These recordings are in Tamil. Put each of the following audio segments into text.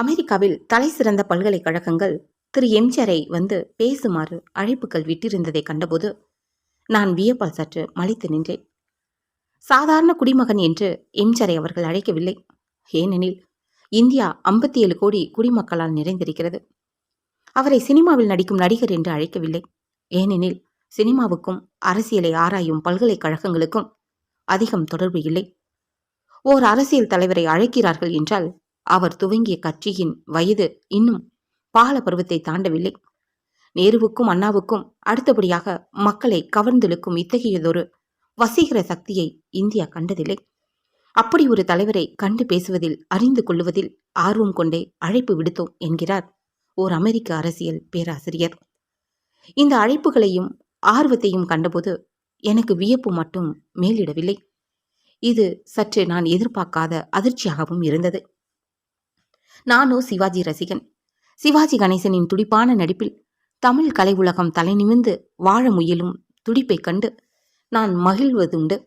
அமெரிக்காவில் தலை சிறந்த பல்கலைக்கழகங்கள் திரு. எம்ஜிஆரை வந்து பேசுமாறு அழைப்புகள் விட்டிருந்ததை கண்டபோது நான் வியப்பால் சற்று மலைத்து நின்றேன். சாதாரண குடிமகன் என்று எம்ஜிஆரை அவர்கள் அழைக்கவில்லை. ஏனெனில் இந்தியா ஐம்பத்தி ஏழு கோடி குடிமக்களால் நிறைந்திருக்கிறது. அவரை சினிமாவில் நடிக்கும் நடிகர் என்று அழைக்கவில்லை. ஏனெனில் சினிமாவுக்கும் அரசியலை ஆராயும் பல்கலைக்கழகங்களுக்கும் அதிகம் தொடர்பு இல்லை. ஓர் அரசியல் தலைவரை அழைக்கிறார்கள் என்றால் அவர் துவங்கிய கட்சியின் வயது இன்னும் பால பருவத்தை தாண்டவில்லை. நேருவுக்கும் அண்ணாவுக்கும் அடுத்தபடியாக மக்களை கவர்ந்திழுக்கும் இத்தகையதொரு வசீகர சக்தியை இந்தியா கண்டதில்லை. அப்படி ஒரு தலைவரை கண்டு பேசுவதில் அறிந்து கொள்ளுவதில் ஆர்வம் கொண்டே அழைப்பு விடுத்தோம் என்கிறார் ஓர் அமெரிக்க அரசியல் பேராசிரியர். இந்த அழைப்புகளையும் ஆர்வத்தையும் கண்டபோது எனக்கு வியப்பு மட்டும் மேலிடவில்லை. இது சற்று நான் எதிர்பார்க்காத அதிர்ச்சியாகவும் இருந்தது. நானோ சிவாஜி ரசிகன். சிவாஜி கணேசனின் துடிப்பான நடிப்பில் தமிழ் கலை உலகம் தலை நிமிந்து வாழ முயலும் துடிப்பைக் கண்டு நான் மகிழ்வதுண்டு.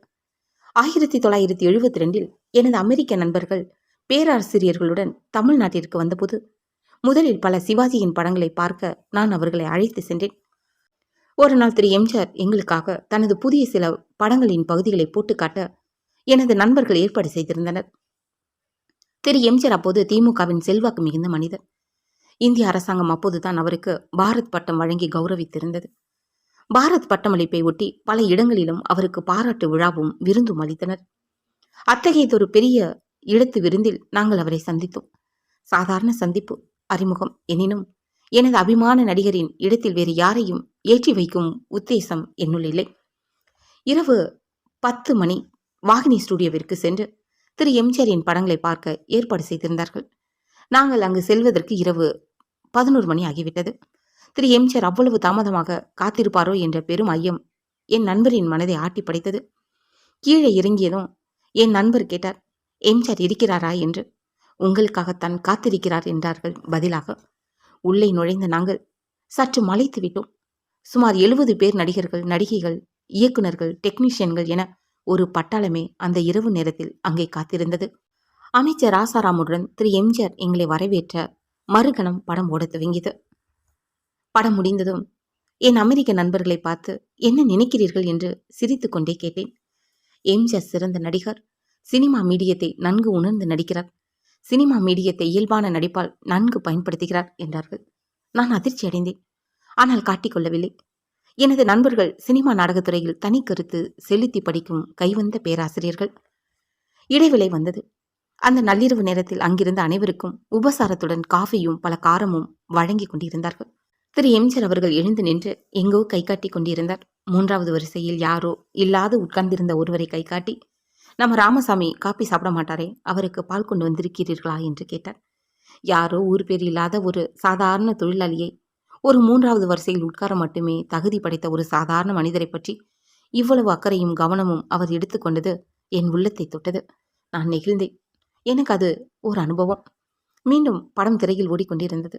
ஆயிரத்தி தொள்ளாயிரத்தி எழுபத்தி ரெண்டில் எனது அமெரிக்க நண்பர்கள் பேராசிரியர்களுடன் தமிழ்நாட்டிற்கு வந்தபோது முதலில் பல சிவாஜியின் படங்களை பார்க்க நான் அவர்களை அழைத்து சென்றேன். ஒரு நாள் திரு எம்ஜிஆர் எங்களுக்காக தனது புதிய சில படங்களின் பகுதிகளை போட்டு காட்ட எனது நண்பர்கள் ஏற்பாடு செய்திருந்தனர். திரு எம்ஜிஆர் அப்போது திமுகவின் செல்வாக்கு மிகுந்த மனிதர் இந்திய அரசாங்கம் அப்போதுதான் அவருக்கு பாரத் பட்டம் வழங்கி கௌரவித்திருந்தது. பாரத் பட்டமளிப்பை ஒட்டி பல இடங்களிலும் அவருக்கு பாராட்டு விழாவும் விருந்தும் அளித்தனர். அத்தகையதொரு பெரிய இடத்து விருந்தில் நாங்கள் அவரை சந்தித்தோம். சாதாரண சந்திப்பு அறிமுகம் எனினும் எனது அபிமான நடிகரின் இடத்தில் வேறு யாரையும் ஏற்றி வைக்கும் உத்தேசம் என்னுள் இல்லை. இரவு பத்து மணி வாகினி ஸ்டுடியோவிற்கு சென்று திரு எம்ஜிஆரின் படங்களை பார்க்க ஏற்பாடு செய்திருந்தார்கள். நாங்கள் அங்கு செல்வதற்கு இரவு பதினோரு மணி ஆகிவிட்டது. திரு எம்ஜிஆர் அவ்வளவு தாமதமாக காத்திருப்பாரோ என்ற பெரும் ஐயம் என் நண்பரின் மனதை ஆட்டி படைத்தது. கீழே இறங்கியதும் என் நண்பர் கேட்டார் எம்ஜிஆர் இருக்கிறாரா? என்று. உங்களுக்காகத்தான் காத்திருக்கிறார் என்றார்கள் பதிலாக. உள்ளே நுழைந்த நாங்கள் சற்று மலைத்து விட்டோம் சுமார் எழுபது பேர் நடிகர்கள் நடிகைகள் இயக்குநர்கள் டெக்னீஷியன்கள் என ஒரு பட்டாளமே அந்த இரவு நேரத்தில் அங்கே காத்திருந்தது. அமைச்சர் ராசாராமுடன் திரு. எம்ஜிஆர் எங்களை வரவேற்ற மறுகணம் படம் ஓட துவங்கியது. படம் முடிந்ததும் என் அமெரிக்க நண்பர்களை பார்த்து என்ன நினைக்கிறீர்கள்? என்று சிரித்து கொண்டே கேட்டேன். எம்ஜிஆர் சிறந்த நடிகர். சினிமா மீடியத்தை நன்கு உணர்ந்து நடிக்கிறார். சினிமா மீடியத்தை இயல்பான நடிப்பால் நன்கு பயன்படுத்துகிறார் என்றார்கள். நான் அதிர்ச்சி அடைந்தேன் ஆனால் காட்டிக்கொள்ளவில்லை எனது நண்பர்கள் சினிமா நாடகத்துறையில் தனி கருத்து செலுத்தி படிக்கும் கைவந்த பேராசிரியர்கள். இடைவேளை வந்தது. அந்த நள்ளிரவு நேரத்தில் அங்கிருந்த அனைவருக்கும் உபசாரத்துடன் காஃபியும் பல காரமும் வழங்கி கொண்டிருந்தார்கள். திரு. எம்ஜிஆர் அவர்கள் எழுந்து நின்று எங்கோ கை காட்டி கொண்டிருந்தார். மூன்றாவது வரிசையில் யாரோ இல்லாது உட்கார்ந்திருந்த ஒருவரை கை காட்டி நம்ம ராமசாமி காப்பி சாப்பிட மாட்டாரே அவருக்கு பால் கொண்டு வந்திருக்கிறீர்களா? என்று கேட்டார். யாரோ ஊர் பேர் இல்லாத ஒரு சாதாரண தொழிலாளியை ஒரு மூன்றாவது வரிசையில் உட்கார மட்டுமே தகுதி படைத்த ஒரு சாதாரண மனிதரை பற்றி இவ்வளவு அக்கறையும் கவனமும் அவர் எடுத்துக்கொண்டது என் உள்ளத்தை தொட்டது. நான் நெகிழ்ந்தேன். எனக்கு அது ஒரு அனுபவம். மீண்டும் படம் திரையில் ஓடிக்கொண்டிருந்தது.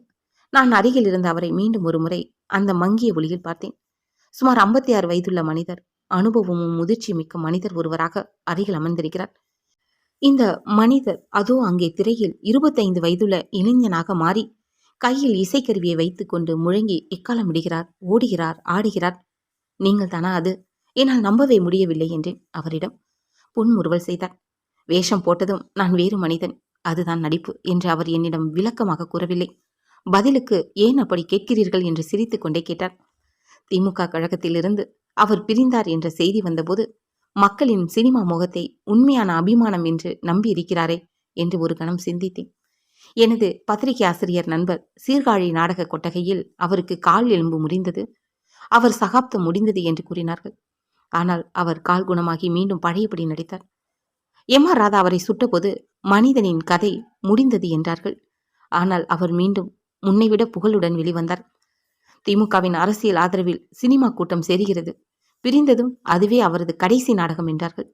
நான் அருகில் இருந்த அவரை மீண்டும் ஒரு முறை அந்த மங்கிய ஒளியில் பார்த்தேன். சுமார் ஐம்பத்தி ஆறு வயதுள்ள மனிதர் அனுபவமும் முதிர்ச்சி மிக்க மனிதர் ஒருவராக அருகில் அமர்ந்திருக்கிறார். இந்த மனிதர் அதோ அங்கே திரையில் இருபத்தைந்து வயதுள்ள இளைஞனாக மாறி கையில் இசைக்கருவியை வைத்துக்கொண்டு முழங்கி எக்காலமிடுகிறார் ஓடுகிறார் ஆடுகிறார்? நீங்கள் தானா அது? என்னால் நம்பவே முடியவில்லை என்றேன் அவரிடம். புன்முறுவல் செய்தார். வேஷம் போட்டதும் நான் வேறு மனிதன். அதுதான் நடிப்பு என்று அவர் என்னிடம் விளக்கமாக கூறவில்லை. பதிலுக்கு ஏன் அப்படி கேட்கிறீர்கள் என்று சிரித்து கொண்டே கேட்டார். திமுக கழகத்திலிருந்து அவர் பிரிந்தார் என்ற செய்தி வந்தபோது மக்களின் சினிமா முகத்தை உண்மையான அபிமானம் என்று நம்பியிருக்கிறாரே என்று ஒரு கணம் சிந்தித்தேன். எனது பத்திரிகை ஆசிரியர் நண்பர் சீர்காழி நாடக கொட்டகையில் அவருக்கு கால் எலும்பு முறிந்தது. அவர் சகாப்தம் முடிந்தது என்று கூறினார்கள். ஆனால் அவர் கால் குணமாகி மீண்டும் பழையபடி நடித்தார். எம் ஆர் ராதா அவரை சுட்டபோது மனிதனின் கதை முடிந்தது என்றார்கள். ஆனால் அவர் மீண்டும் முன்னைவிட புகழுடன் வெளிவந்தார். திமுகவின் அரசியல் ஆதரவில் சினிமா கூட்டம் சேருகிறது. பிரிந்ததும் அதுவே அவரது கடைசி நாடகம் என்றார்கள்.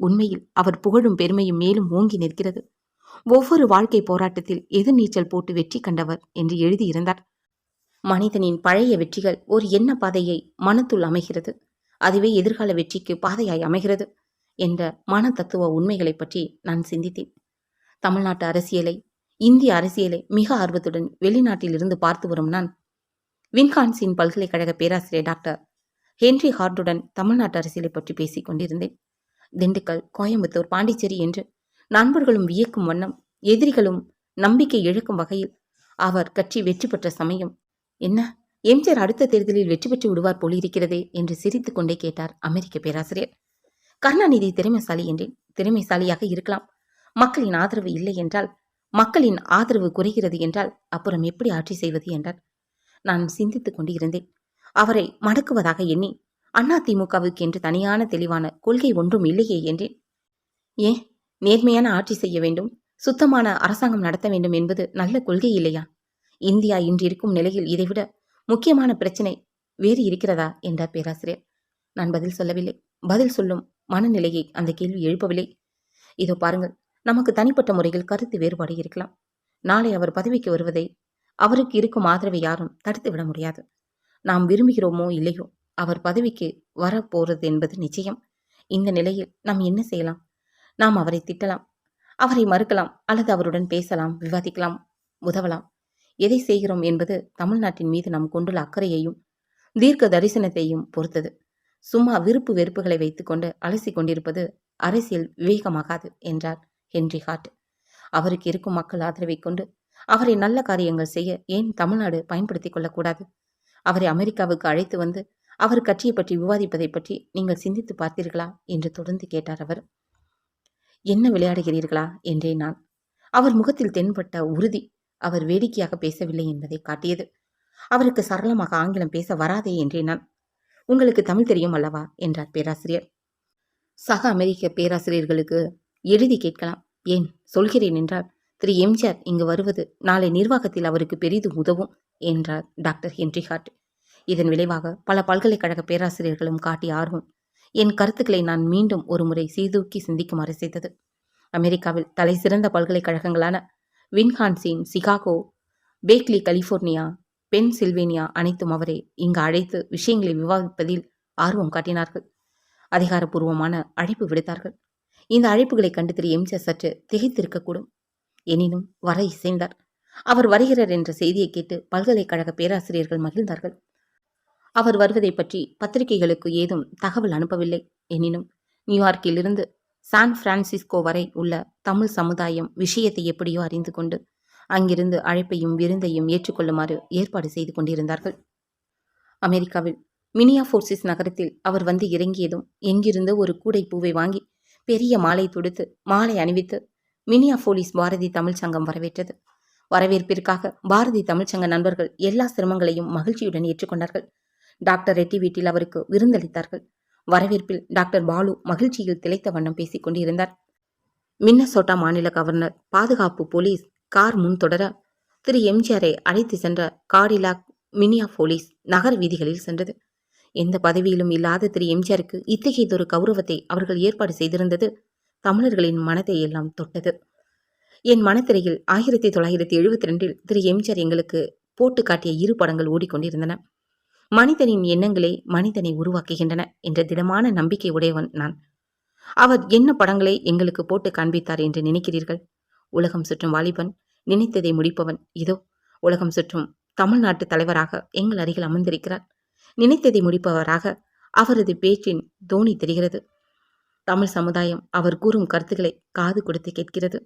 உண்மையில் அவர் புகழும் பெருமையும் மேலும் ஓங்கி நிற்கிறது. ஒவ்வொரு வாழ்க்கை போராட்டத்தில் எதிர்நீச்சல் போட்டு வெற்றி கண்டவர் என்று எழுதியிருந்தார். மனிதனின் பழைய வெற்றிகள் ஒரு எண்ண பாதையை மனத்துள் அமைகிறது. அதுவே எதிர்கால வெற்றிக்கு பாதையாய் அமைகிறது என்ற மன தத்துவ உண்மைகளைப் பற்றி நான் சிந்தித்தேன். தமிழ்நாட்டு அரசியலை இந்திய அரசியலை மிக ஆர்வத்துடன் வெளிநாட்டிலிருந்து பார்த்து வரும் நான் வின்கான்சின் பல்கலைக்கழக பேராசிரியர் டாக்டர் ஹென்றி ஹார்டுடன் தமிழ்நாட்டு அரசியலை பற்றி பேசிக் கொண்டிருந்தேன். திண்டுக்கல் கோயம்புத்தூர் பாண்டிச்சேரி என்று நண்பர்களும் வியக்கும் வண்ணம் எதிரிகளும் நம்பிக்கை இழக்கும் வகையில் அவர் கட்சி வெற்றி பெற்ற சமயம் என்ன எம்ஜிஆர் அடுத்த தேர்தலில் வெற்றி பெற்று விடுவார் போலிருக்கிறதே? என்று சிரித்து கொண்டே கேட்டார் அமெரிக்க பேராசிரியர். கருணாநிதி திறமைசாலி என்றேன். திறமைசாலியாக இருக்கலாம். மக்களின் ஆதரவு இல்லை என்றால் மக்களின் ஆதரவு குறைகிறது என்றால் அப்புறம் எப்படி ஆட்சி செய்வது? என்றார். நான் சிந்தித்துக் கொண்டு இருந்தேன் அவரை மடக்குவதாக எண்ணி அண்ணா திமுகவுக்கு என்று தனியான தெளிவான கொள்கை ஒன்றும் இல்லையே என்றேன். ஏன்? நேர்மையான ஆட்சி செய்ய வேண்டும் சுத்தமான அரசாங்கம் நடத்த வேண்டும் என்பது நல்ல கொள்கை இல்லையா? இந்தியா இன்று இருக்கும் நிலையில் இதைவிட முக்கியமான பிரச்சனை வேறு இருக்கிறதா? என்றார் பேராசிரியர். நான் பதில் சொல்லவில்லை. பதில் சொல்லும் மனநிலையை அந்த கேள்வி எழுப்பவில்லை. இதோ பாருங்கள். நமக்கு தனிப்பட்ட முறையில் கருத்து வேறுபாடு இருக்கலாம். நாளை அவர் பதவிக்கு வருவதை அவருக்கு இருக்கும் ஆதரவை யாரும் தடுத்து விட முடியாது. நாம் விரும்புகிறோமோ இல்லையோ அவர் பதவிக்கு வரப்போறது என்பது நிச்சயம். இந்த நிலையில் நாம் என்ன செய்யலாம்? நாம் அவரை திட்டலாம். அவரை மறுக்கலாம் அல்லது அவருடன் பேசலாம் விவாதிக்கலாம் உதவலாம். எதை செய்கிறோம் என்பது தமிழ்நாட்டின் மீது நாம் கொண்டுள்ள அக்கறையையும் தீர்க்க தரிசனத்தையும் பொறுத்தது. சும்மா விருப்பு வெறுப்புகளை வைத்துக்கொண்டு அலசி கொண்டிருப்பது அரசியல் விவேகமாகாது என்றார் ஹென்றி ஹார்ட். அவருக்கு இருக்கும் மக்கள் ஆதரவை கொண்டு அவரை நல்ல காரியங்கள் செய்ய ஏன் தமிழ்நாடு பயன்படுத்திக் கொள்ளக்கூடாது அவரை அமெரிக்காவுக்கு அழைத்து வந்து அவர் கட்சியை பற்றி விவாதிப்பதை பற்றி நீங்கள் சிந்தித்து பார்த்தீர்களா? என்று தொடர்ந்து கேட்டார் அவர். என்ன விளையாடுகிறீர்களா? என்றேன் நான். அவர் முகத்தில் தென்பட்ட உறுதி அவர் வேடிக்கையாக பேசவில்லை என்பதை காட்டியது. அவருக்கு சரளமாக ஆங்கிலம் பேச வராதே என்றேன் நான். உங்களுக்கு தமிழ் தெரியும் அல்லவா? என்றார் பேராசிரியர். சக அமெரிக்க பேராசிரியர்களுக்கு எழுதி கேட்கலாம். ஏன்? சொல்கிறேன் என்றால் திரு. எம்ஜிஆர் இங்கு வருவது நாளை நிர்வாகத்தில் அவருக்கு பெரிதும் உதவும் என்றார் டாக்டர் ஹென்ரி ஹார்ட். இதன் விளைவாக பல பல்கலைக்கழக பேராசிரியர்களும் காட்டிய ஆர்வம் என் கருத்துக்களை நான் மீண்டும் ஒரு முறை சிந்திக்குமாறு செய்தது. அமெரிக்காவில் தலை சிறந்த பல்கலைக்கழகங்களான வின்ஹான்சின் Chicago Berkeley California Pennsylvania அனைத்தும் அவரை இங்கு அழைத்து விஷயங்களை விவாதிப்பதில் ஆர்வம் காட்டினார்கள். அதிகாரப்பூர்வமான அழைப்பு விடுத்தார்கள். இந்த அழைப்புகளை கண்டு திரு. எம்ஜிஆர் சற்று திகைத்திருக்கக்கூடும். எனினும் வர இசைந்தார். அவர் வருகிறார் என்ற செய்தியை கேட்டு பல்கலைக்கழக பேராசிரியர்கள் மகிழ்ந்தார்கள். அவர் வருவதை பற்றி பத்திரிகைகளுக்கு ஏதும் தகவல் அனுப்பவில்லை. எனினும் நியூயார்க்கிலிருந்து சான் பிரான்சிஸ்கோ வரை உள்ள தமிழ் சமுதாயம் விஷயத்தை எப்படியோ அறிந்து கொண்டு அங்கிருந்து அழைப்பையும் விருந்தையும் ஏற்றுக்கொள்ளுமாறு ஏற்பாடு செய்து கொண்டிருந்தார்கள். அமெரிக்காவில் மினியா ஃபோர்சிஸ் நகரத்தில் அவர் வந்து இறங்கியதும் எங்கிருந்து ஒரு கூடை பூவை வாங்கி பெரிய மாலை தொடுத்து மாலை அணிவித்து மினியா போலீஸ் பாரதி தமிழ்ச் சங்கம் வரவேற்றது. வரவேற்பிற்காக பாரதி தமிழ்ச்சங்க நண்பர்கள் எல்லா சிரமங்களையும் மகிழ்ச்சியுடன் ஏற்றுக்கொண்டார்கள். டாக்டர் ரெட்டி வீட்டில் அவருக்கு விருந்தளித்தார்கள். வரவேற்பில் டாக்டர் பாலு மகிழ்ச்சியில் திளைத்த வண்ணம் பேசிக் கொண்டிருந்தார். மின்னசோட்டா மாநில கவர்னர் பாதுகாப்பு போலீஸ் கார் முன் தொடர திரு. எம்ஜிஆரை அழைத்து சென்ற காடிலாக் மினியா போலீஸ் நகர வீதிகளில் சென்றது. எந்த பதவியிலும் இல்லாத திரு. எம்ஜிஆருக்கு இத்தகையதொரு கௌரவத்தை அவர்கள் ஏற்பாடு செய்திருந்தது தமிழர்களின் மனதை எல்லாம் தொட்டது. என் மனத்திரையில் ஆயிரத்தி தொள்ளாயிரத்தி எழுபத்தி ரெண்டில் திரு. எம்ஜிஆர் எங்களுக்கு போட்டு காட்டிய இரு படங்கள் ஓடிக்கொண்டிருந்தன மனிதனின் எண்ணங்களே மனிதனை உருவாக்குகின்றன என்ற திடமான நம்பிக்கை உடையவன் நான். அவர் என்ன படங்களை எங்களுக்கு போட்டு காண்பித்தார் என்று நினைக்கிறீர்கள்? உலகம் சுற்றும் வாலிபன் நினைத்ததை முடிப்பவன். இதோ உலகம் சுற்றும் தமிழ்நாட்டு தலைவராக எங்கள் அருகில் அமர்ந்திருக்கிறார். நினைத்ததை முடிப்பவராக அவரது பேச்சின் தோணி தெரிகிறது. தமிழ் சமுதாயம் அவர் கூறும் கருத்துக்களை காது கொடுத்து கேட்கிறது.